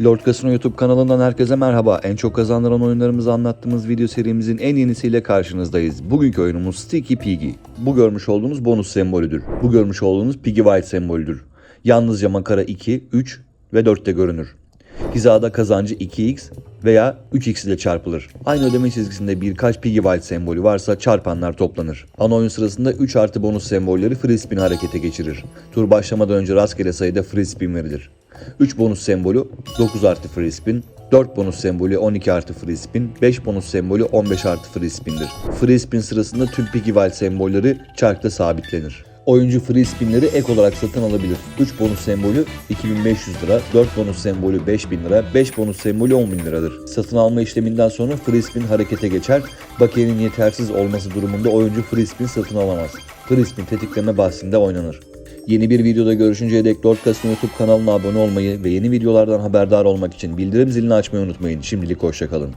Lord Casino YouTube kanalından herkese merhaba. En çok kazandıran oyunlarımızı anlattığımız video serimizin en yenisiyle karşınızdayız. Bugünkü oyunumuz Sticky Piggy. Bu görmüş olduğunuz bonus sembolüdür. Bu görmüş olduğunuz Piggy White sembolüdür. Yalnızca makara 2, 3 ve 4'te görünür. Hizada kazancı 2x veya 3x ile çarpılır. Aynı ödeme çizgisinde birkaç Piggy White sembolü varsa çarpanlar toplanır. Ana oyun sırasında 3 artı bonus sembolleri free spin harekete geçirir. Tur başlamadan önce rastgele sayıda free spin verilir. 3 bonus sembolü 9 artı free spin, 4 bonus sembolü 12 artı free spin, 5 bonus sembolü 15 artı free spin'dir. Free spin sırasında tüm White sembolleri çarkta sabitlenir. Oyuncu free spinleri ek olarak satın alabilir. 3 bonus sembolü 2500 lira, 4 bonus sembolü 5000 lira, 5 bonus sembolü 10.000 liradır. Satın alma işleminden sonra free spin harekete geçer. Bakiyenin yetersiz olması durumunda oyuncu free spin satın alamaz. Free spin tetikleme bahsinde oynanır. Yeni bir videoda görüşünceye dek Lord Casino YouTube kanalına abone olmayı ve yeni videolardan haberdar olmak için bildirim zilini açmayı unutmayın. Şimdilik hoşçakalın.